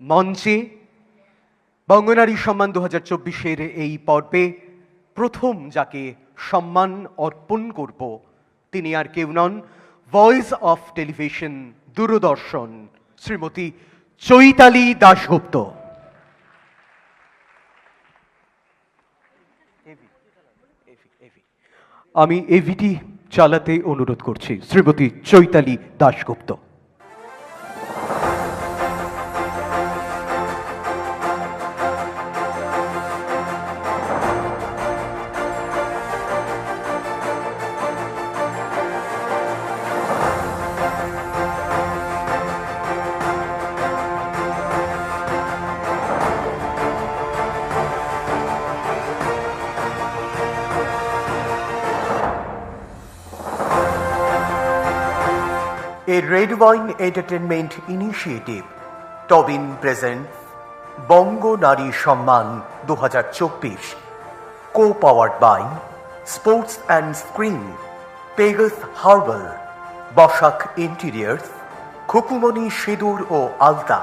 মঞ্চে বঙ্গনারী সম্মান দু হাজার চব্বিশের এই পর্বে প্রথম যাকে সম্মান অর্পণ করব, তিনি আর কেউ নন voice of television Doordarshan, Shrimati Chaitali Dasgupta. আমি এভিটি চালাতে অনুরোধ করছি, Shrimati Chaitali Dasgupta. A red wine entertainment initiative, Tobin presents বঙ্গ নারী সম্মান দু হাজার চব্বিশ। Co powered by sports and screen পেগাস herbal Basak interiors Khukumoni সিঁদুর ও আলতা।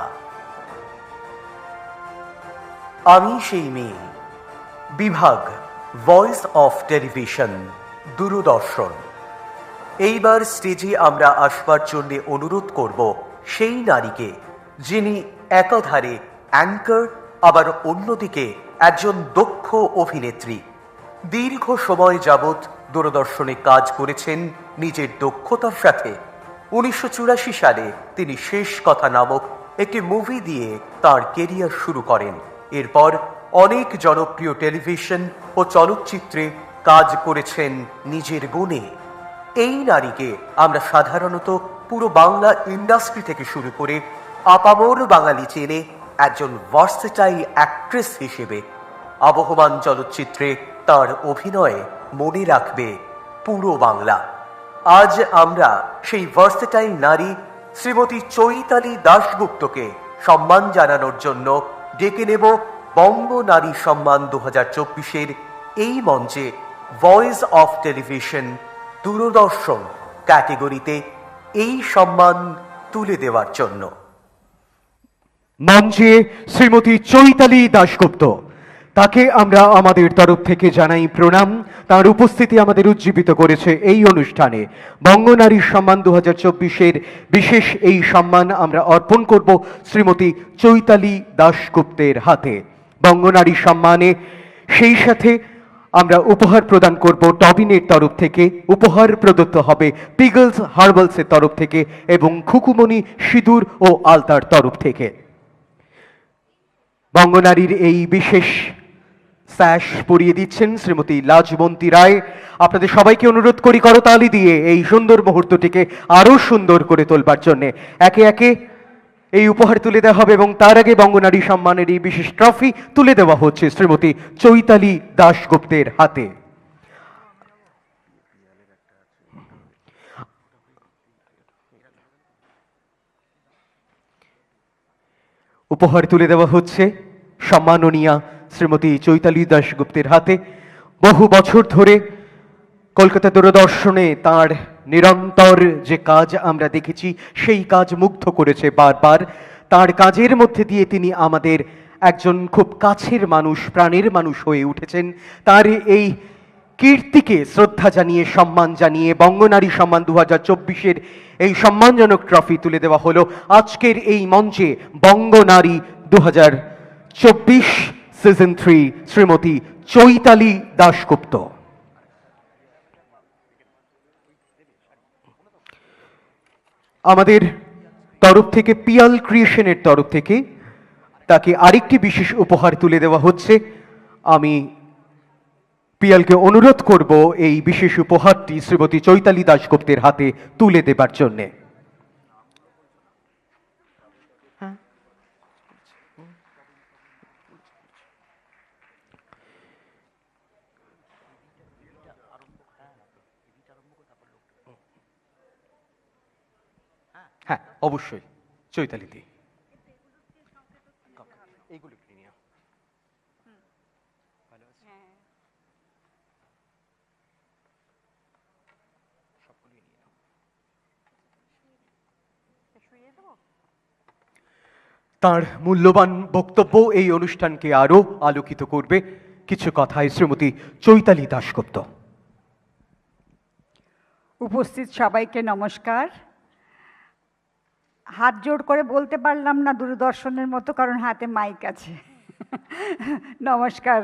আমি সেই মেয়ে। বিভাগ ভয়েস অফ টেলিভিশন দূরদর্শন। এইবার স্টেজে আমরা আসবার জন্য অনুরোধ করব সেই নারীকে, যিনি একাধারে অ্যাঙ্কার, আবার অন্যদিকে একজন দক্ষ অভিনেত্রী। দীর্ঘ সময় যাবৎ দূরদর্শনে কাজ করেছেন নিজের দক্ষতার সাথে। উনিশশো চুরাশি সালে তিনি শেষ কথা নামক একটি মুভি দিয়ে তার কেরিয়ার শুরু করেন। এরপর অনেক জনপ্রিয় টেলিভিশন ও চলচ্চিত্রে কাজ করেছেন নিজের গুণে। এই নারীকে আমরা সাধারণত পুরো বাংলা ইন্ডাস্ট্রি থেকে শুরু করে আপামর বাঙালি চেনে একজন ভার্সেটাইল অ্যাক্ট্রেস হিসেবে আবহমান চলচ্চিত্রে তার অভিনয়ে মনে রাখবে পুরো বাংলা। আজ আমরা সেই ভার্সেটাইল নারী শ্রীমতী চৈতালি দাশগুপ্তকে সম্মান জানানোর জন্য ডেকে নেব বঙ্গ নারী সম্মান দু হাজার চব্বিশের এই মঞ্চে ভয়েস অফ টেলিভিশন দূরদর্শন ক্যাটেগরিতে এই সম্মান তুলে দেওয়ার জন্য। মঞ্চে শ্রীমতী চৈতালি দাশগুপ্ত। তাকে আমরা আমাদের তরফ থেকে জানাই প্রণাম। তার উপস্থিতি আমাদের উজ্জীবিত করেছে এই অনুষ্ঠানে। বঙ্গনারীর সম্মান দু হাজার বিশেষ এই সম্মান আমরা অর্পণ করব শ্রীমতী চৈতালি দাশগুপ্তের হাতে। বঙ্গনারী সম্মানে সেই সাথে আমরা উপহার প্রদান করব টবিনের তরফ থেকে। উপহার প্রদত্ত হবে পিগলস হার্বালসের তরফ থেকে এবং খুকুমনি সিঁদুর ও আলতার তরফ থেকে। বঙ্গনারীর এই বিশেষ স্যাশ পরিয়ে দিচ্ছেন শ্রীমতী লাজবন্তী রায়। আপনাদের সবাইকে অনুরোধ করি করতালি দিয়ে এই সুন্দর মুহূর্তটিকে আরও সুন্দর করে তোলবার জন্যে। একে একে এই উপহার তুলে দেওয়া হবে এবং তার আগে বঙ্গনারী সম্মানের এই বিশেষ ট্রফি তুলে দেওয়া হচ্ছে শ্রীমতী চৈতালি দাশগুপ্তের হাতে। উপহার তুলে দেওয়া হচ্ছে সম্মাননীয়া শ্রীমতী চৈতালি দাশগুপ্তের হাতে। বহু বছর ধরে কলকাতা দূরদর্শনে তার নিরন্তর যে কাজ আমরা দেখেছি, সেই কাজ মুগ্ধ করেছে বারবার। তার কাজের মধ্যে দিয়ে তিনি আমাদের একজন খুব কাছের মানুষ, প্রাণের মানুষ হয়ে উঠেছেন। তার এই কীর্তিকে শ্রদ্ধা জানিয়ে, সম্মান জানিয়ে, বঙ্গনারী সম্মান দু হাজার চব্বিশের এই সম্মানজনক ট্রফি তুলে দেওয়া হলো আজকের এই মঞ্চে বঙ্গনারী দু হাজার চব্বিশ সিজন থ্রি শ্রীমতী চৈতালি দাশগুপ্ত। আমাদের তরফ থেকে, পিয়াল ক্রিয়েশনের তরফ থেকে তাকে আরেকটি বিশেষ উপহার তুলে দেওয়া হচ্ছে। আমি পিয়ালকে অনুরোধ করব এই বিশেষ উপহারটি শ্রীমতী চৈতালি দাশগুপ্তের হাতে তুলে দেবার জন্যে। হ্যাঁ অবশ্যই। চৈতালি দি। তার মূল্যবান বক্তব্য এই অনুষ্ঠানকে আরও আলোকিত করবে কিছু কথায় শ্রীমতী চৈতালি দাশগুপ্ত। উপস্থিত সবাইকে নমস্কার। হাত জোড় করে বলতে পারলাম না দূরদর্শনের মতো, কারণ হাতে মাইক আছে। নমস্কার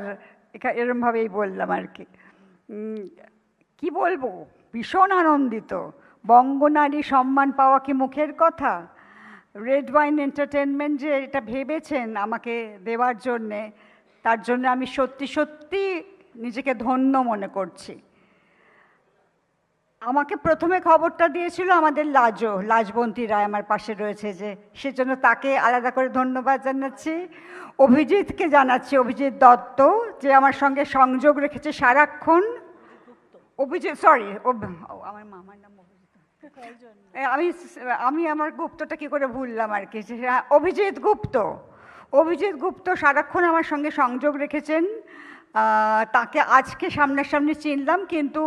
এরমভাবেই বললাম আর কি। কি বলব? ভীষণ আনন্দিত। বঙ্গনারী সম্মান পাওয়া কি মুখের কথা? রেড ওয়াইন এন্টারটেনমেন্ট যে এটা ভেবেছেন আমাকে দেওয়ার জন্যে, তার জন্য আমি সত্যি সত্যি নিজেকে ধন্য মনে করছি। আমাকে প্রথমে খবরটা দিয়েছিল আমাদের লাজো লাজবন্তী রায় আমার পাশে রয়েছে যে সেজন্য তাকে আলাদা করে ধন্যবাদ জানাচ্ছি। অভিজিৎকে জানাচ্ছি অভিজিৎ দত্ত যে আমার সঙ্গে সংযোগ রেখেছে সারাক্ষণ। অভিজিৎ সরি আমার মামার নাম আমি আমি আমার গুপ্তটা কি করে ভুললাম আর কি? হ্যাঁ, অভিজিৎ গুপ্ত। অভিজিৎ গুপ্ত সারাক্ষণ আমার সঙ্গে সংযোগ রেখেছেন। তাকে আজকে সামনাসামনি চিনলাম কিন্তু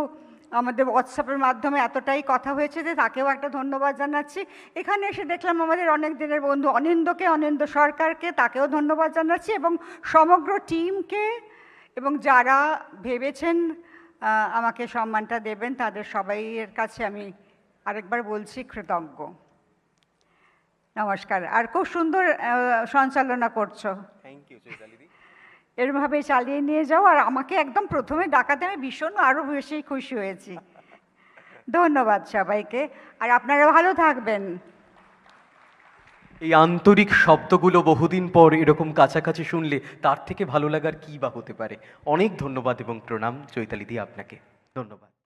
আমাদের হোয়াটসঅ্যাপের মাধ্যমে এতটাই কথা হয়েছে যে তাকেও একটা ধন্যবাদ জানাচ্ছি। এখানে এসে দেখলাম আমাদের অনেক দিনের বন্ধু অনিন্দকে, অনিন্দ সরকারকে তাকেও ধন্যবাদ জানাচ্ছি এবং সমগ্র টিমকে এবং যারা ভেবেছেন আমাকে সম্মানটা দেবেন, তাদের সবাইয়ের কাছে আমি আরেকবার বলছি কৃতজ্ঞ। নমস্কার। আর খুব সুন্দর সঞ্চালনা করছ। এরভাবে চালিয়ে নিয়ে যাও আর আমাকে একদম প্রথমে ডাকাতে আমি ভীষণ আরও বেশি খুশি হয়েছি। ধন্যবাদ সবাইকে। আর আপনারা ভালো থাকবেন। এই আন্তরিক শব্দগুলো বহুদিন পর এরকম কাছাকাছি শুনলে তার থেকে ভালো লাগার কী বা হতে পারে? অনেক ধন্যবাদ এবং প্রণাম চৈতালি দি আপনাকে। ধন্যবাদ।